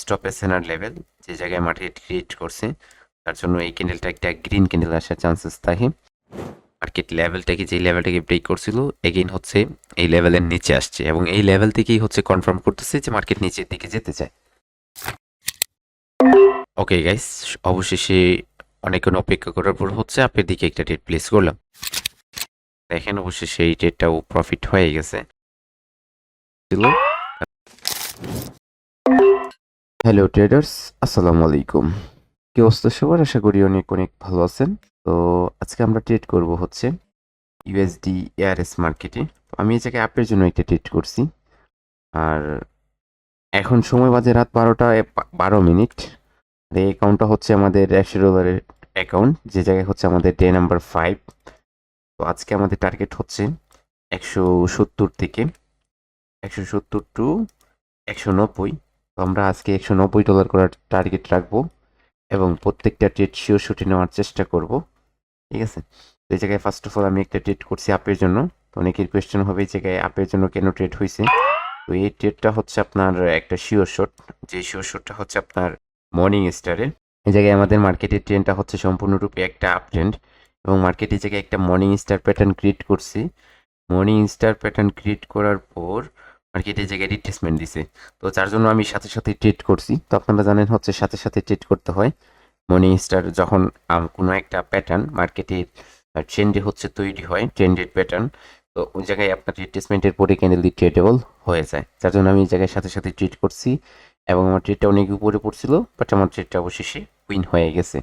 স্টপে সেনার লেভেল যে জায়গায় মার্কেট ক্রিয়েট করছে, তার জন্য এই ক্যান্ডেলটা একটা গ্রিন ক্যান্ডেল আসার চান্সেস থাকে। মার্কেট লেভেলটাকে যে লেভেলটাকে ব্রেক করছিল এগেইন হচ্ছে এই লেভেলের নিচে আসছে এবং এই লেভেল থেকেই হচ্ছে কনফার্ম করতেছে যে মার্কেট নিচের দিকে যেতে চায়। ওকে গাইস অবশেষে অনেকক্ষণ অপেক্ষা করার পর হচ্ছে আপের দিকে একটা ডেট প্লেস করলাম। দেখেন অবশেষে এই ডেটটাও প্রফিট হয়ে গেছে। হ্যালো ট্রেডার্স আসসালামু আলাইকুম কি অবস্থা সবার? আশা করি অনেক অনেক ভালো আছেন। তো আজকে আমরা ট্রেড করব হচ্ছে ইউএসডি এআরএস মার্কেটে তো আমি এই জায়গায় অ্যাপের জন্য একটা ট্রেড করছি। আর এখন সময় বাজে রাত বারোটা বারো মিনিট। এই অ্যাকাউন্টটা হচ্ছে আমাদের একশো ডলারের অ্যাকাউন্ট যে জায়গায় হচ্ছে আমাদের ডে নাম্বার ফাইভ তো আজকে আমাদের টার্গেট হচ্ছে একশো সত্তর থেকে একশো সত্তর টু একশো নব্বই। আমরা আজকে একশো নব্বই ডলার করার টার্গেট রাখব এবং প্রত্যেকটা ট্রেড শিওর শুটে নেওয়ার চেষ্টা করব। ঠিক আছে? এই জায়গায় ফার্স্ট অফ অল আমি একটা ট্রেড করছি আপের জন্য। তো অনেকের কোয়েশ্চেন হবে এই জায়গায় আপের জন্য কেন ট্রেড হয়েছে? তো এই ট্রেডটা হচ্ছে আপনার একটা শিওর শট যে শিওর শটটা হচ্ছে আপনার মর্নিং স্টারের এই জায়গায় আমাদের মার্কেটের ট্রেন্ডটা হচ্ছে সম্পূর্ণরূপে একটা আপ ট্রেন্ড এবং মার্কেটের জায়গায় একটা মর্নিং স্টার প্যাটার্ন ক্রিয়েট করছি। মর্নিং স্টার প্যাটার্ন ক্রিয়েট করার পর মার্কেটের জায়গায় রিট্রেসমেন্ট দিছে। তো যার জন্য আমি সাথে সাথে ট্রেড করছি। তো আপনারা জানেন হচ্ছে সাথে সাথে ট্রেড করতে হয়। মর্নিং স্টার যখন কোনো একটা প্যাটার্ন মার্কেটের ট্রেন্ডে হচ্ছে তৈরি হয় ট্রেন্ডেড প্যাটার্ন তো ওই জায়গায় আপনার রিট্রেসমেন্টের পরে ক্যান্ডেল ট্রেডেবল হয়ে যায়। যার জন্য আমি এই জায়গায় সাথে সাথে ট্রেড করছি এবং আমার ট্রেডটা অনেক উপরে পড়ছিল বাট আমার ট্রেডটা অবশেষে উইন হয়ে গেছে।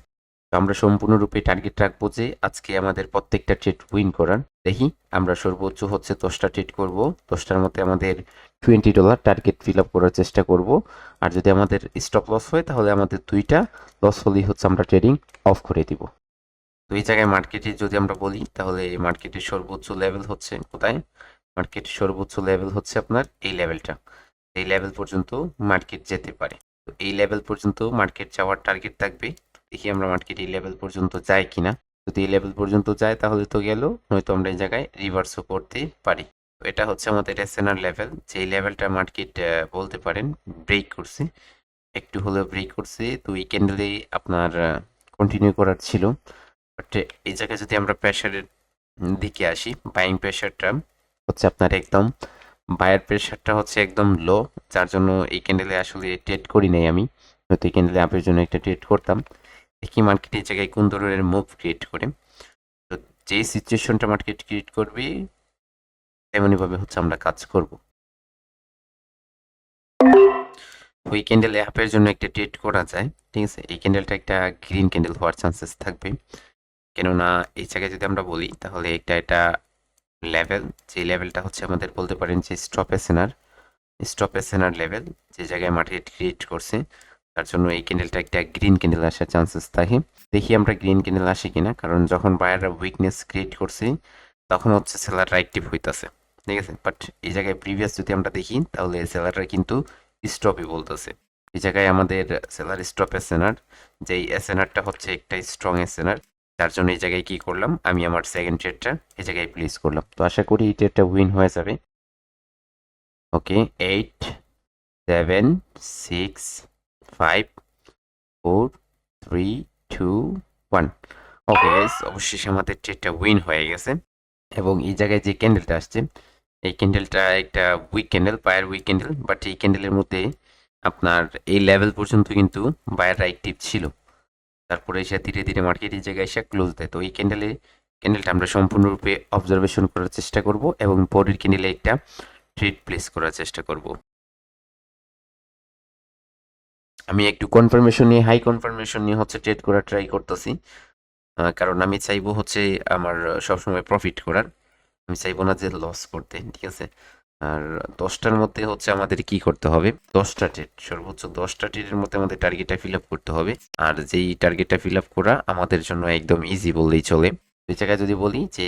আমরা সম্পূর্ণরূপে টার্গেট রাখব যে আজকে আমাদের প্রত্যেকটা ট্রেড উইন করার। দেখি, আমরা সর্বোচ্চ হচ্ছে দশটা ট্রেড করব। দশটার মধ্যে আমাদের twenty dollar target fill up করার চেষ্টা করব। আর যদি আমাদের স্টপ লস হয়, তাহলে আমাদের দুইটা লস হলেই হচ্ছে আমরা ট্রেডিং অফ করে দিব। তো এই জায়গায় মার্কেটে যদি আমরা বলি, তাহলে মার্কেটের সর্বোচ্চ লেভেল হচ্ছে কোথায়? মার্কেটের সর্বোচ্চ লেভেল হচ্ছে আপনার এই লেভেলটা এই লেভেল পর্যন্ত মার্কেট যেতে পারে। তো এই লেভেল পর্যন্ত মার্কেট যাওয়ার টার্গেট থাকবে দেখি আমরা মার্কেট এই লেভেল পর্যন্ত যাই কিনা। যদি এই লেভেল পর্যন্ত যায়, তাহলে তো গেল, নয়তো আমরা এই জায়গায় রিভার্সও করতে পারি। তো এটা হচ্ছে আমাদের এসএনআর লেভেল যেই লেভেলটা মার্কেট বলতে পারেন ব্রেক করছে। একটু হলেও ব্রেক করছে। তো এই ক্যান্ডেলে আপনার কন্টিনিউ করার ছিল। বাট এই জায়গায় যদি আমরা প্রেশারের দিকে আসি বাইং প্রেশারটা হচ্ছে আপনার একদম বায়ার প্রেশারটা হচ্ছে একদম লো যার জন্য এই ক্যান্ডেলে আসলে ট্রেড করি নাই আমি। হয়তো এই ক্যান্ডেলে আপের জন্য একটা ট্রেড করতাম। দেখি মার্কেট এই জায়গায় কোন ধরনের মুভ ক্রিয়েট করে? তো যেই সিচুয়েশনটা মার্কেট ক্রিয়েট করবে, তেমনইভাবে হচ্ছে আমরা কাজ করব। ওই ক্যান্ডেল অ্যাপের জন্য একটা ট্রেড করা যায়, ঠিক আছে? এই ক্যান্ডেলটা একটা গ্রিন ক্যান্ডেল হওয়ার চান্সেস থাকবে। কেননা এই জায়গায় যদি আমরা বলি, তাহলে এটা এটা লেভেল যে লেভেলটা হচ্ছে আমাদের বলতে পারেন যে স্টপ এসেনার স্টপ এসেনার লেভেল যে জায়গায় মার্কেট ক্রিয়েট করছে। তার জন্য এই ক্যান্ডেলটা একটা গ্রিন ক্যান্ডেল আসার চান্সেস থাকে। দেখি আমরা গ্রিন ক্যান্ডেল আসি কিনা, কারণ যখন বায়াররা উইকনেস ক্রিয়েট করছে, তখন হচ্ছে সেলাররা অ্যাক্টিভ হইতাছে। ঠিক আছে? বাট এই জায়গায় প্রিভিয়াস যদি আমরা দেখি, তাহলে সেলাররা কিন্তু স্টপই বলতেছে। এই জায়গায় আমাদের সেলার স্টপ এসেনার যেই এসেনারটা হচ্ছে একটা স্ট্রং এসেনার তার জন্য এই জায়গায় কি করলাম? আমি আমার সেকেন্ড ট্রেডটা এই জায়গায় প্লেস করলাম। তো আশা করি এই ট্রেডটা উইন হয়ে যাবে। Okay eight seven six five four three two one okay guys অবশেষে আমাদের ট্রেডটা উইন হয়ে গেছে, এবং এই জায়গায় যে ক্যান্ডেলটা আসছে, এই ক্যান্ডেলটা একটা weak candle buyer weak candle but এই ক্যান্ডেলের মধ্যে আপনার এই লেভেল পর্যন্ত কিন্তু বায়াররা অ্যাক্টিভ ছিল। তারপরে এসে ধীরে ধীরে মার্কেট এই জায়গায় এসে ক্লোজ দেয়। তো এই ক্যান্ডেলে ক্যান্ডেলটা আমরা সম্পূর্ণরূপে অবজারভেশন করার চেষ্টা করব, এবং পরের ক্যান্ডেলে একটা ট্রেড প্লেস করার চেষ্টা করব। আমি একটু কনফার্মেশন নিয়ে হাই কনফার্মেশন নিয়ে হচ্ছে ট্রেড করার ট্রাই করতেছি। কারণ আমি চাইব হচ্ছে আমার সবসময় প্রফিট করার। আমি চাইব না যে লস করতে, ঠিক আছে? আর দশটার মধ্যে হচ্ছে আমাদের কি করতে হবে? দশটা ট্রেড সর্বোচ্চ দশটা ট্রেডের মধ্যে আমাদের টার্গেটটা ফিল আপ করতে হবে। আর যেই টার্গেটটা ফিল আপ করা আমাদের জন্য একদম ইজি বললেই চলে। এই জায়গায় যদি বলি যে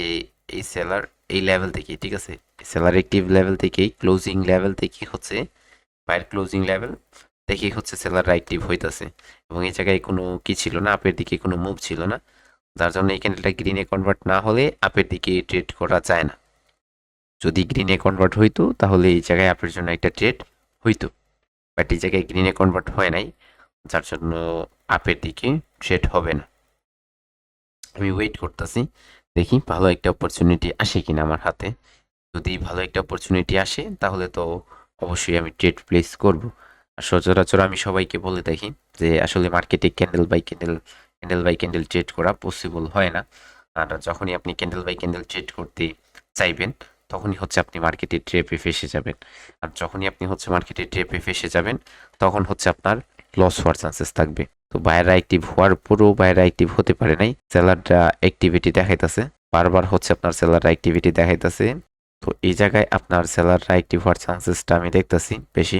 এই সেলার এই লেভেল থেকে ঠিক আছে? সেলার অ্যাক্টিভ লেভেল থেকেই ক্লোজিং লেভেল থেকে হচ্ছে বাইরের ক্লোজিং লেভেল দেখেই হচ্ছে সেলার অ্যাক্টিভ হইতাছে। এবং এই জায়গায় কোনো কি ছিল না আপের দিকে কোনো মুভ ছিল না। যার জন্য এই ক্যান্ডেলটা গ্রিনে কনভার্ট না হলে আপের দিকে ট্রেড করা যায় না। যদি গ্রিনে কনভার্ট হইতো, তাহলে এই জায়গায় আপের জন্য একটা ট্রেড হইতো। বাট এই জায়গায় গ্রিনে কনভার্ট হয় নাই, যার জন্য আপের দিকে ট্রেড হবে না। আমি ওয়েট করতেছি, দেখি ভালো একটা অপরচুনিটি আসে কিনা আমার হাতে। যদি ভালো একটা অপরচুনিটি আসে, তাহলে তো অবশ্যই আমি ট্রেড প্লেস করব। সচরাচর আমি সবাইকে বলে দেখি যে আসলে মার্কেটে candle by candle candle by candle trade করা পসিবল হয় না। আর যখনই আপনি ক্যান্ডেল বাই ক্যান্ডেল ট্রেড করতে চাইবেন, তখনই হচ্ছে আপনি মার্কেটে ট্রেপে ফেসে যাবেন। আর যখনই আপনি হচ্ছে মার্কেটে ট্রেপে ফেসে যাবেন, তখন হচ্ছে আপনার লস হওয়ার চান্সেস থাকবে। তো বাইরা অ্যাক্টিভ হওয়ার পরেও বাইরা অ্যাক্টিভ হতে পারে নাই সেলাররা অ্যাক্টিভিটি দেখাইতেছে, বারবার হচ্ছে আপনার সেলাররা অ্যাক্টিভিটি দেখাইতেছে। তো এই জায়গায় আপনার সেলাররা অ্যাক্টিভ হওয়ার চান্সেসটা আমি দেখতেছি বেশি।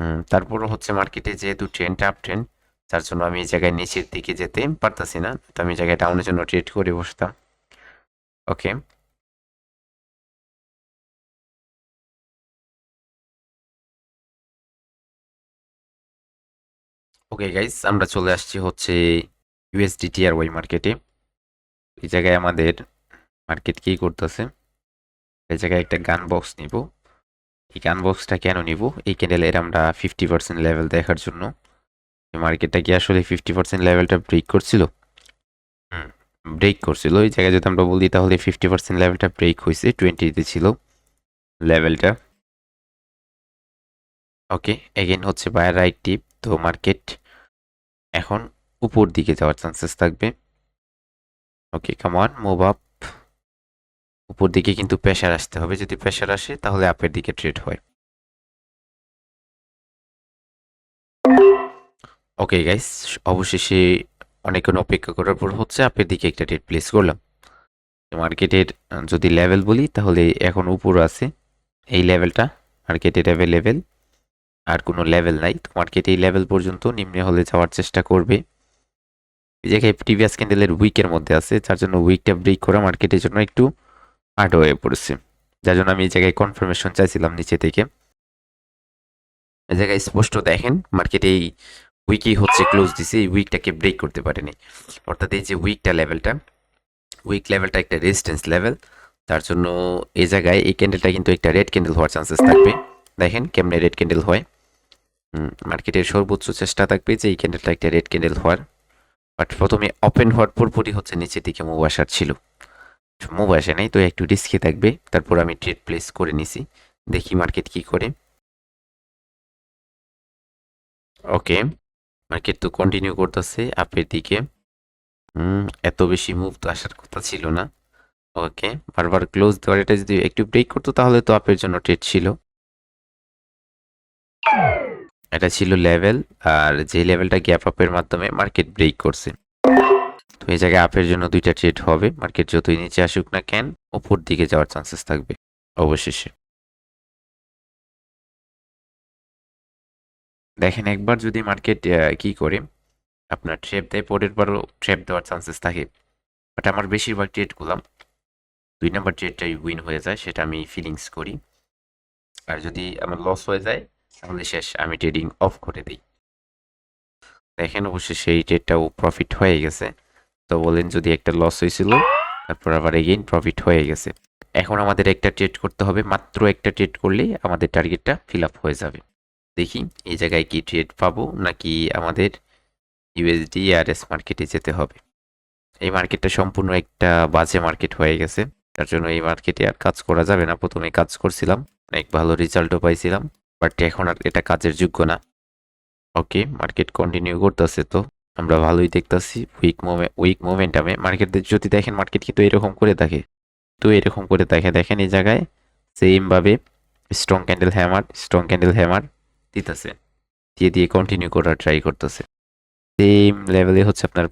হুম, তারপরও হচ্ছে মার্কেটে যেহেতু ট্রেন্ড আপ ট্রেন্ড যার জন্য আমি এই জায়গায় নিচের দিকে যেতে পারতাছি না। তো আমি জায়গায় ডাউনের জন্য ট্রেড করে বসতাম। ওকে ওকে গাইস আমরা চলে আসছি হচ্ছে ইউএসডিটি আর ওয়াই মার্কেটে এই জায়গায় আমাদের মার্কেট কি করতেছে? এই জায়গায় একটা গান বক্স নিব। এই গান বক্সটা কেন নিব? এই ক্যান্ডেলের আমরা ফিফটি পার্সেন্ট লেভেল দেখার জন্য। মার্কেটটা কি আসলে ফিফটি পার্সেন্ট লেভেলটা ব্রেক করছিল? হুম ব্রেক করছিল। এই জায়গায় যদি আমরা বলি তাহলে ফিফটি পার্সেন্ট লেভেলটা ব্রেক হয়েছে টোয়েন্টিতে ছিল লেভেলটা ওকে এগেন হচ্ছে বায়ার রাইট টিপ তো মার্কেট এখন উপর দিকে যাওয়ার চান্সেস থাকবে। ওকে কামান মুভ আপ উপর দিকে কিন্তু প্রেশার আসতে হবে। যদি প্রেশার আসে, তাহলে আপের দিকে ট্রেড হয়। ওকে গাইস অবশেষে অনেকক্ষণ অপেক্ষা করার পর হচ্ছে আপের দিকে একটা ট্রেড প্লেস করলাম। মার্কেটের যদি লেভেল বলি, তাহলে এখন উপর আছে এই লেভেলটা মার্কেটের অ্যাভেলেবেল আর কোনো লেভেল নাই। তো মার্কেট এই লেভেল পর্যন্ত নিম্নে হলে যাওয়ার চেষ্টা করবে। এই জায়গায় প্রিভিয়াস ক্যান্ডেলের উইকের মধ্যে আছে, যার জন্য উইকটা ব্রেক করা মার্কেটের জন্য একটু হার্ড হয়ে পড়েছে। যার জন্য আমি এই জায়গায় কনফার্মেশন চাইছিলাম নিচে থেকে। এই জায়গায় স্পষ্ট দেখেন মার্কেটে এই উইকই হচ্ছে ক্লোজ দিছে, এই উইকটাকে ব্রেক করতে পারেনি। অর্থাৎ এই যে উইকটা লেভেলটা উইক লেভেলটা একটা রেজিস্ট্যান্স লেভেল তার জন্য এই জায়গায় এই ক্যান্ডেলটা কিন্তু একটা রেড ক্যান্ডেল হওয়ার চান্সেস থাকবে। দেখেন কেমনে রেড ক্যান্ডেল হয়। মার্কেটের সর্বোচ্চ চেষ্টা থাকবে যে এই ক্যান্ডেলটা একটা রেড ক্যান্ডেল হওয়ার। বাট প্রথমে ওপেন হওয়ার পরপরই হচ্ছে নিচের দিকে মুভ আসার ছিল। মুভ আসে নাই, তো একটু রিস্কি থাকবে। তারপর আমি ট্রেড প্লেস করে নিছি। দেখি মার্কেট কি করে। ওকে মার্কেট তো কন্টিনিউ করতেছে আপের দিকে। হুম, এত বেশি মুভ তো আসার কথা ছিল না। ওকে বারবার ক্লোজ দেওয়ার এটা যদি একটু ব্রেক করতো তাহলে তো আপের জন্য ট্রেড ছিল। এটা ছিল লেভেল আর যে লেভেলটা গ্যাপ আপের মাধ্যমে মার্কেট ব্রেক করছে। তো এই জায়গায় আপের জন্য দুইটা ট্রেড হবে। মার্কেট যতই নিচে আসুক না কেন, ওপর দিকে যাওয়ার চান্সেস থাকবে, অবশেষে। দেখেন, একবার যদি মার্কেট কি করে, আপনার ট্রেপ দেয়, পরের বারও ট্রেপ দেওয়ার চান্সেস থাকে। বাট আমার বেশিরভাগ ট্রেড করলাম দুই নাম্বার ট্রেডটাই উইন হয়ে যায়, সেটা আমি ফিলিংস করি। আর যদি আমার লস হয়ে যায়, তাহলে শেষ, আমি ট্রেডিং অফ করে দিই। দেখেন অবশ্যই সেই ট্রেডটাও প্রফিট হয়ে গেছে। তো বলেন যদি একটা লস হয়েছিল, তারপর আবার এগেইন প্রফিট হয়ে গেছে। এখন আমাদের একটা ট্রেড করতে হবে, মাত্র একটা ট্রেড করলেই আমাদের টার্গেটটা ফিল আপ হয়ে যাবে। দেখি এই জায়গায় কি ট্রেড পাবো নাকি আমাদের ইউএসডি আর এস মার্কেটে যেতে হবে। এই মার্কেটটা সম্পূর্ণ একটা বাজে মার্কেট হয়ে গেছে। তার জন্য এই মার্কেটে আর কাজ করা যাবে না। প্রথমে কাজ করছিলাম, অনেক ভালো রেজাল্টও পাইছিলাম বাট এখন আর এটা কাজের যোগ্য না। ওকে মার্কেট কন্টিনিউ করতেছে তো। আমরা ভালোই দেখতেছি উইক মোমেন্ট উইক মোমেন্টামে মার্কেট যদি দেখেন মার্কেট কিন্তু এরকম করে দেখে। তো এরকম করে দেখে, দেখেন এই জায়গায় সেমভাবে strong candle hammer strong candle hammer দিতেছে। দিয়ে দিয়ে কন্টিনিউ করার ট্রাই করতেছে। সেম লেভেলে হচ্ছে আপনার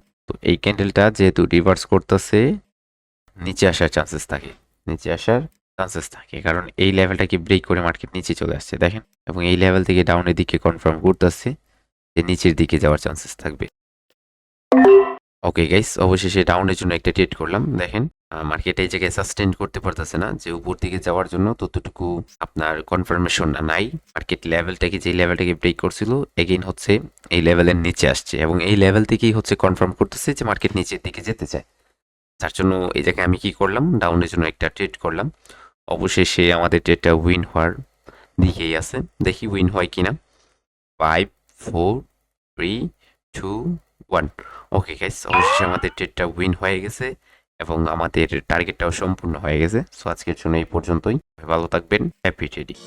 এই ক্যান্ডেলটা যেহেতু রিভার্স করতেছে, নিচে আসার চান্সেস থাকে। নিচে আসার চান্সেস থাকে, কারণ এই লেভেলটাকে ব্রেক করে মার্কেট নিচে চলে আসছে, দেখেন। এবং এই লেভেল থেকে ডাউনের দিকে কনফার্ম করতেছে যে নিচের দিকে যাওয়ার চান্সেস থাকবে। ওকে গাইস অবশেষে ডাউনের জন্য একটা ট্রেড করলাম। দেখেন মার্কেট এই জায়গায় সাস্টেন করতে পারতেছে না। যে উপর দিকে যাওয়ার জন্য ততটুকু আপনার কনফার্মেশন নাই। মার্কেট লেভেলটাকে যে লেভেলটাকে ব্রেক করছিল এগেইন হচ্ছে এই লেভেলের নিচে আসছে। এবং এই লেভেল থেকেই হচ্ছে কনফার্ম করতেছে যে মার্কেট নিচের দিকে যেতে চায়। তার জন্য এই জায়গায় আমি কি করলাম? ডাউনের জন্য একটা ট্রেড করলাম। অবশেষে আমাদের ট্রেডটা উইন হওয়ার দিকেই আছে। দেখি উইন হয় কিনা। Five four three two one okay guys অবশেষে আমাদের ট্রেডটা উইন হয়ে গেছে এবং আমাদের টার্গেটটাও সম্পূর্ণ হয়ে গেছে। সো আজকের জন্য এই পর্যন্তই। ভালো থাকবেন। Happy trading